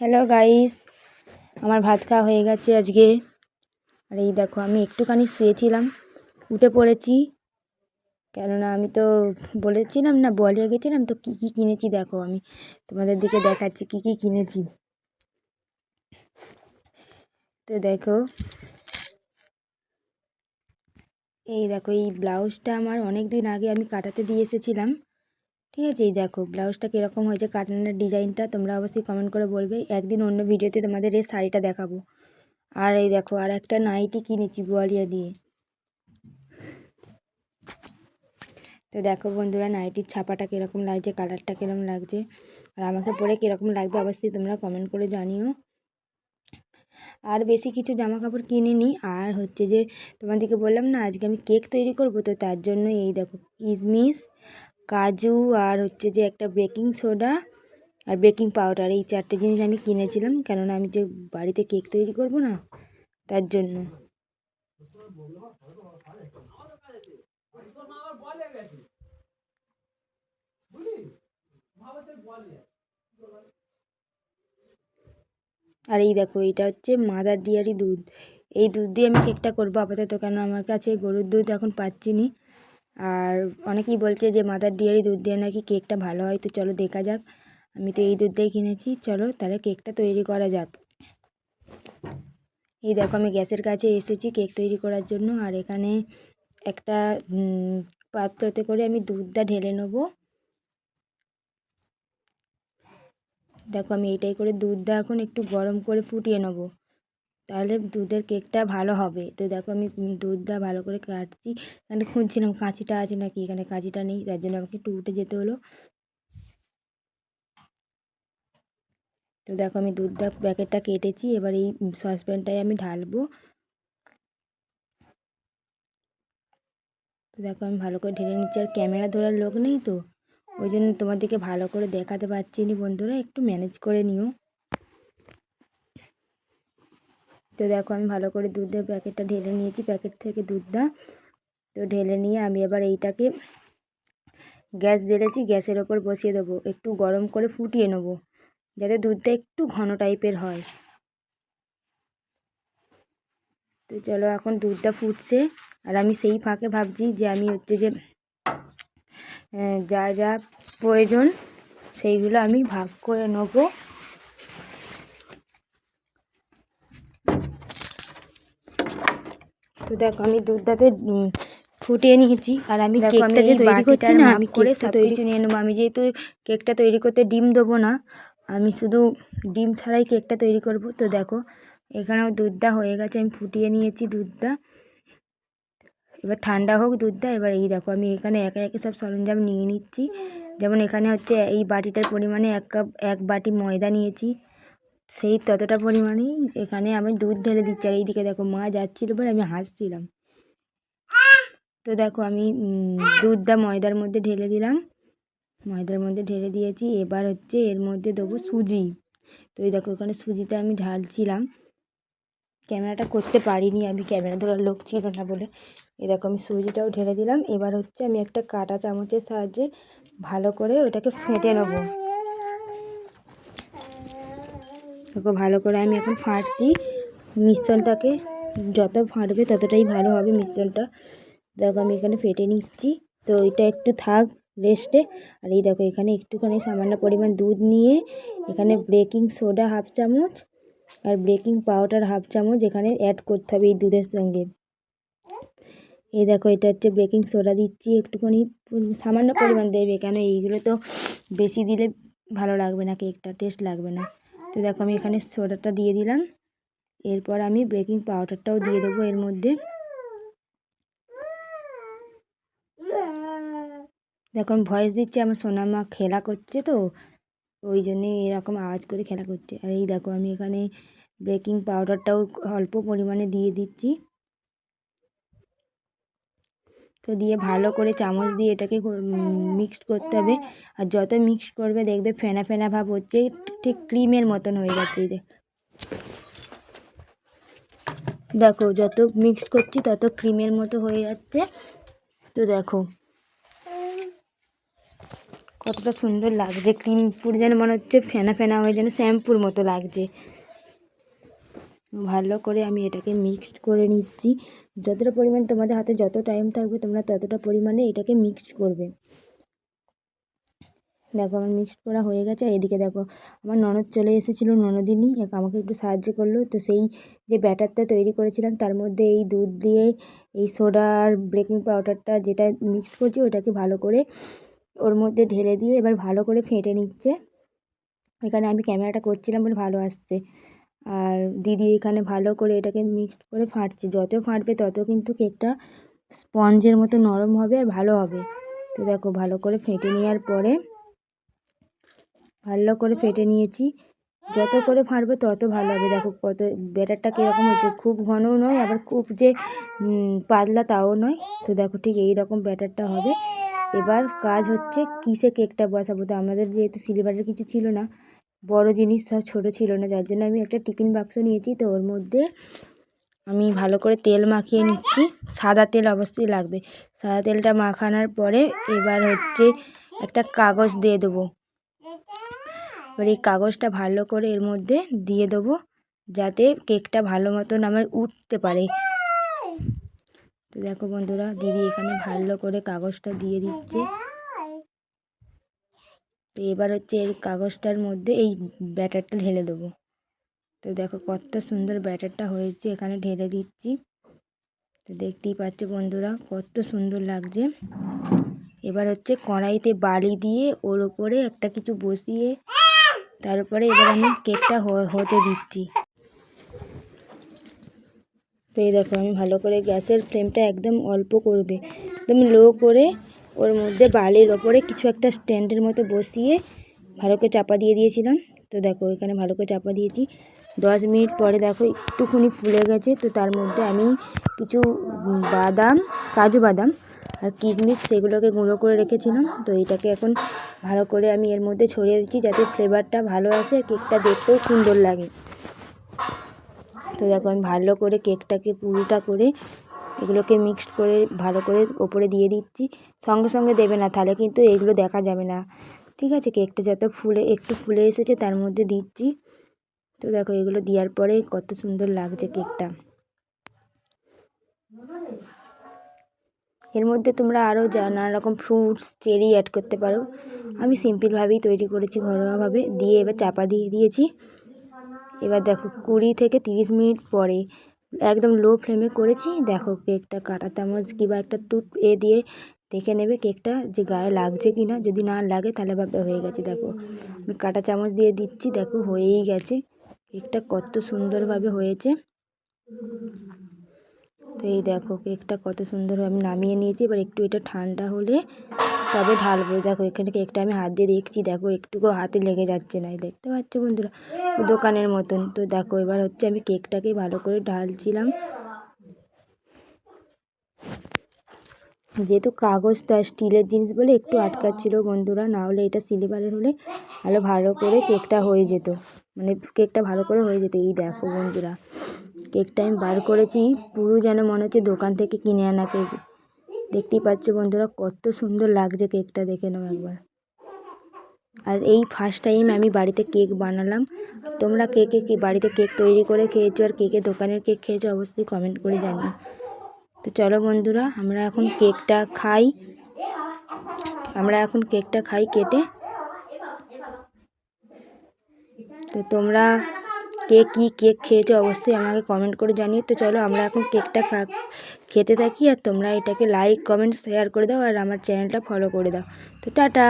Hello guys আমার ভাত খাওয়া হয়ে গেছে আজকে। আর এই দেখো, আমি একটুখানি শুয়েছিলাম, উঠে পড়েছি। কেননা আমি তো বলেছিলাম না বলিয়ে গেছিলাম তো কী কী কিনেছি দেখো আমি। তোমাদের দিকে দেখাচ্ছি কী কী কিনেছি। তো দেখো, এই দেখো, এই ব্লাউজটা আমার অনেক দিন আগে আমি কাটাতে দিয়ে এসেছিলাম। ঠিক আছে, এই দেখো, ব্লাউজটা কীরকম হয়েছে কাটানোর ডিজাইনটা তোমরা অবশ্যই কমেন্ট করে বলবে। একদিন অন্য ভিডিওতে তোমাদের এই শাড়িটা দেখাবো। আর এই দেখো, আর একটা নাইটি কিনেছি বোয়ালিয়া দিয়ে। তো দেখো বন্ধুরা, নাইটির ছাপাটা কীরকম লাগছে, কালারটা কীরকম লাগছে, আর আমাকে পরে কীরকম লাগবে অবশ্যই তোমরা কমেন্ট করে জানিও। আর বেশি কিছু জামা কাপড় কিনিনি, আর হচ্ছে যে তোমাদেরকে বললাম না, আজকে আমি কেক তৈরি করব, তো তার জন্য এই দেখো কিশমিশ কাজু আর হচ্ছে যে একটা বেকিং সোডা আর বেকিং পাউডার। এই চারটে জিনিস আমি কিনেছিলাম, কেননা আমি যে বাড়িতে কেক তৈরি করব না, তার জন্য। আর এই দেখো, এইটা হচ্ছে মাদার ডিয়ারি দুধ। এই দুধ দিয়ে আমি কেকটা করব আপাতত কেন আমার কাছে গরুর দুধ এখন পাচ্ছি নি। আর অনেকেই বলছে যে মাদার ডিয়ারি দুধ দিয়ে নাকি কেকটা ভালো হয়? তো চলো দেখা যাক। আমি তো এই দুধটাই কিনেছি। চলো তাহলে কেকটা তৈরি করা যাক। এই দেখো, আমি গ্যাসের কাছে এসেছি কেক তৈরি করার জন্য। আর এখানে একটা পাত্রতে করে আমি দুধটা ঢেলে নেব। দেখো, আমি এইটাই করে দুধটা এখন একটু গরম করে ফুটিয়ে নেব। তাহলে দুধের কেকটা ভালো হবে। তো দেখো আমি দুধটা ভালো করে কাটছি। এখানে খুঁজছিলাম কাঁচিটা আছে নাকি? এখানে কাঁচিটা নেই, তার জন্য আমাকে একটু উঠে যেতে হলো। তো দেখো আমি দুধটা, প্যাকেটটা কেটেছি। এবার এই সসপ্যানটায় আমি ঢালবো। তো দেখো আমি ভালো করে ঢেলে নিচ্ছি। আর ক্যামেরা ধরার লোক নেই তো? ওই জন্য তোমাদেরকে ভালো করে দেখাতে পারছি নি বন্ধুরা। একটু ম্যানেজ করে নিও। তো দেখো আমি ভালো করে দুধের প্যাকেটটা ঢেলে নিয়েছি। প্যাকেট থেকে দুধটা তো ঢেলে নিয়ে আমি এবার এইটাকে গ্যাস জ্বেলেছি, গ্যাসের ওপর বসিয়ে দেবো। একটু গরম করে ফুটিয়ে নেব, যাতে দুধটা একটু ঘন টাইপের হয়। তো চলো এখন দুধটা ফুটছে। আর আমি সেই ফাঁকে ভাবছি যে আমি হচ্ছে যে যা যা প্রয়োজন সেইগুলো আমি ভাগ করে নেব তো দেখো আমি দুধটাতে ফুটিয়ে নিয়েছি। আর আমি কেকটা যে তৈরি করছি না আমি কেকটা তৈরি নিয়ে নেব। আমি যেহেতু কেকটা তৈরি করতে ডিম দেবো না আমি শুধু ডিম ছাড়াই কেকটা তৈরি করব। তো দেখো এখানেও দুধটা হয়ে গেছে আমি ফুটিয়ে নিয়েছি দুধটা। এবার ঠান্ডা হোক দুধটা এবার এই দেখো আমি এখানে একে একে সব সরঞ্জাম নিয়ে নিচ্ছি। যেমন এখানে হচ্ছে এই বাটিটার পরিমাণে এক কাপ এক বাটি ময়দা নিয়েছি। সেই ততটা পরিমাণেই এখানে আমি দুধ ঢেলে দিচ্ছি। আর এইদিকে দেখো মা যাচ্ছিল বলে আমি হাসছিলাম। তো দেখো আমি দুধটা ময়দার মধ্যে ঢেলে দিলাম। ময়দার মধ্যে ঢেলে দিয়েছি। এবার হচ্ছে এর মধ্যে দেবো সুজি। তো এই দেখো ওখানে সুজিটা আমি ঢালছিলাম। ক্যামেরাটা করতে পারিনি আমি, ক্যামেরা ধরার লোক ছিল না বলে। এ দেখো আমি সুজিটাও ঢেলে দিলাম। এবার হচ্ছে আমি একটা কাটা চামচের সাহায্যে ভালো করে ওটাকে ফেটে নেব। দেখো ভালো করে আমি এখন ফাটছি। মিশ্রণটাকে যত ফাটবে ততটাই ভালো হবে মিশ্রণটা। দেখো আমি এখানে ফেটে নিচ্ছি। তো এটা একটু থাক রেস্টে আর এই দেখো এখানে একটুখানি সামান্য পরিমাণ দুধ নিয়ে এখানে বেকিং সোডা হাফ চামচ আর বেকিং পাউডার হাফ চামচ এখানে অ্যাড করতে হবে এই দুধের সঙ্গে। এই দেখো এটা হচ্ছে বেকিং সোডা দিচ্ছি একটুখানি। সামান্য পরিমাণ দেবে কেন? এইগুলো তো বেশি দিলে ভালো লাগবে না কেকটা টেস্ট লাগবে না। তো দেখো আমি এখানে সোডাটা দিয়ে দিলাম। এরপর আমি বেকিং পাউডারটাও দিয়ে দেবো এর মধ্যে। দেখো আমি ভয়েস দিচ্ছি, আমার সোনা মা খেলা করছে তো, ওই জন্যে এরকম আওয়াজ করে খেলা করছে। আর এই দেখো আমি এখানে বেকিং পাউডারটাও অল্প পরিমাণে দিয়ে দিচ্ছি। তো দিয়ে ভালো করে চামচ দিয়ে এটাকে মিক্সড করতে হবে। আর যত মিক্স করবে দেখবে ফেনা ফেনা ভাব হচ্ছে, ঠিক ক্রিমের মতন হয়ে যাচ্ছে দেখো, যত মিক্স করছি তত ক্রিমের মতো হয়ে যাচ্ছে। তো দেখো, কতটা সুন্দর লাগছে। ক্রিম পুরো যেন মনে হচ্ছে ফেনা ফেনা হয়ে যেন শ্যাম্পুর মতো লাগছে। ভালো করে আমি এটাকে মিক্সড করে নিচ্ছি। যতটা পরিমাণ তোমাদের হাতে যত টাইম থাকবে, তোমরা ততটা পরিমাণে এটাকে মিক্সড করবে। দেখো আমার মিক্সড করা হয়ে গেছে এদিকে দেখো আমার ননদ চলে এসেছিল, ননদিনী এক আমাকে একটু সাহায্য করল। তো সেই যে ব্যাটারটা তৈরি করেছিলাম, তার মধ্যে এই দুধ দিয়ে এই সোডা আর বেকিং পাউডারটা যেটা মিক্সড করছি, ওটাকে ভালো করে ওর মধ্যে ঢেলে দিয়ে এবার ভালো করে ফেটে নিচ্ছে। এখানে আমি ক্যামেরাটা করছিলাম বলে ভালো আসছে। আর দিদি এখানে ভালো করে এটাকে মিক্সড করে ফাটছে। যত ফাটবে তত কিন্তু কেকটা স্পঞ্জের মতো নরম হবে আর ভালো হবে। তো দেখো ভালো করে ফেটে নেওয়ার পরে ভালো করে ফেটে নিয়েছি। যত করে ফাটবে তত ভালো হবে। দেখো কত ব্যাটারটা কীরকম হচ্ছে খুব ঘনও নয়, আবার খুব যে পাতলা তাও নয়। তো দেখো ঠিক এই রকম ব্যাটারটা হবে। এবার কাজ হচ্ছে কিসে কেকটা বসাবো? তো আমাদের যেহেতু সিলিভারের কিছু ছিল না বড় জিনিস সব ছোটো ছিল না, যার জন্য আমি একটা টিফিন বাক্স নিয়েছি। তো ওর মধ্যে আমি ভালো করে তেল মাখিয়ে নিচ্ছি। সাদা তেল অবশ্যই লাগবে। সাদা তেলটা মাখানোর পরে এবার হচ্ছে একটা কাগজ দিয়ে দেবো। এবার এই কাগজটা ভালো করে এর মধ্যে দিয়ে দেবো, যাতে কেকটা ভালো মতন আমার উঠতে পারে। তো দেখো বন্ধুরা, দিদি এখানে ভালো করে কাগজটা দিয়ে দিচ্ছে। তো এবার হচ্ছে এই কাগজটার মধ্যে এই ব্যাটারটা ঢেলে দেবো। তো দেখো কত সুন্দর ব্যাটারটা হয়েছে, এখানে ঢেলে দিচ্ছি। তো দেখতেই পাচ্ছ বন্ধুরা, কত সুন্দর লাগছে। এবার হচ্ছে কড়াইতে বালি দিয়ে ওর ওপরে একটা কিছু বসিয়ে তারপরে এবার আমি কেকটা হতে দিচ্ছি। তো এই দেখো আমি ভালো করে গ্যাসের ফ্লেমটা একদম অল্প করবে, একদম লো করে ওর মধ্যে বালির ওপরে কিছু একটা স্ট্যান্ডের মতো বসিয়ে ভালো করে চাপা দিয়ে দিয়েছিলাম। তো দেখো, এখানে ভালো করে চাপা দিয়েছি। দশ মিনিট পরে দেখো, একটুখানি ফুলে গেছে। তো তার মধ্যে আমি কিছু বাদাম, কাজু বাদাম আর কিশমিশ সেগুলোকে গুঁড়ো করে রেখেছিলাম। তো এটাকে এখন ভালো করে আমি এর মধ্যে ছড়িয়ে দিচ্ছি যাতে ফ্লেভারটা ভালো আসে কেকটা দেখতেও সুন্দর লাগে। তো দেখো, আমি ভালো করে কেকটাকে পুরোটা করে এগুলোকে মিক্সড করে, ভালো করে ওপরে দিয়ে দিচ্ছি। সঙ্গে সঙ্গে দেবে না, তাহলে কিন্তু এগুলো দেখা যাবে না। ঠিক আছে কেকটা যত ফুলে, একটু ফুলে এসেছে, তার মধ্যে দিচ্ছি। তো দেখো, এগুলো দেওয়ার পরে কত সুন্দর লাগছে কেকটা এর মধ্যে তোমরা আরও নানা রকম ফ্রুটস চেরি অ্যাড করতে পারো। আমি সিম্পলভাবেই তৈরি করেছি ঘরোয়াভাবে। দিয়ে এবার চাপা দিয়ে দিয়েছি। এবার দেখো, কুড়ি থেকে তিরিশ মিনিট পরে একদম লো ফ্লেমে করেছি। দেখো কেকটা কাটা চামচ কিংবা একটা টুট এ দিয়ে দেখে নেবে কেকটা যে গায়ে লাগছে কি না যদি না লাগে তাহলে ভাবে হয়ে গেছে, দেখো। আমি কাটা চামচ দিয়ে দিচ্ছি, দেখো হয়েই গেছে। কেকটা কত সুন্দরভাবে হয়েছে। তো এই দেখো, কেকটা কত সুন্দর আমি নামিয়ে নিয়েছি। এবার একটু এটা ঠান্ডা হলে তবে ঢালবো। দেখো, এখানে কেকটা আমি হাত দিয়ে দেখছি। দেখো, একটুকু হাতে লেগে যাচ্ছে না। দেখতে পাচ্ছ বন্ধুরা? দোকানের মতন। তো দেখো, এবার হচ্ছে আমি কেকটাকে ভালো করে ঢালছিলাম। যেহেতু কাগজটা স্টিলের জিনিস বলে একটু আটকাচ্ছিল বন্ধুরা, না হলে এটা সিলিভারের হলে ভালো ভালো করে কেকটা হয়ে যেত। মানে কেকটা ভালো করে হয়ে যেত। এই দেখো বন্ধুরা। কেকটা আমি বার করেছি, পুরো যেন মনে হচ্ছে দোকান থেকে কিনে আনা কেক। দেখতেই পাচ্ছ বন্ধুরা, কত সুন্দর লাগছে কেকটা দেখে নাও একবার। আর এই ফার্স্ট টাইম আমি বাড়িতে কেক বানালাম। তোমরা কে কে বাড়িতে কেক তৈরি করে খেয়েছো আর কে কে দোকানের কেক খেয়েছো অবশ্যই কমেন্ট করে জানিও। তো চলো বন্ধুরা, আমরা এখন কেকটা খাই। আমরা এখন কেকটা খাই কেটে। তো তোমরা কে কী কেক খেয়েছো অবশ্যই আমাকে কমেন্ট করে জানিও। তো চলো আমরা এখন কেকটা খেতে থাকি আর তোমরা এটাকে লাইক কমেন্ট শেয়ার করে দাও আর আমার চ্যানেলটা ফলো করে দাও। তো টাটা!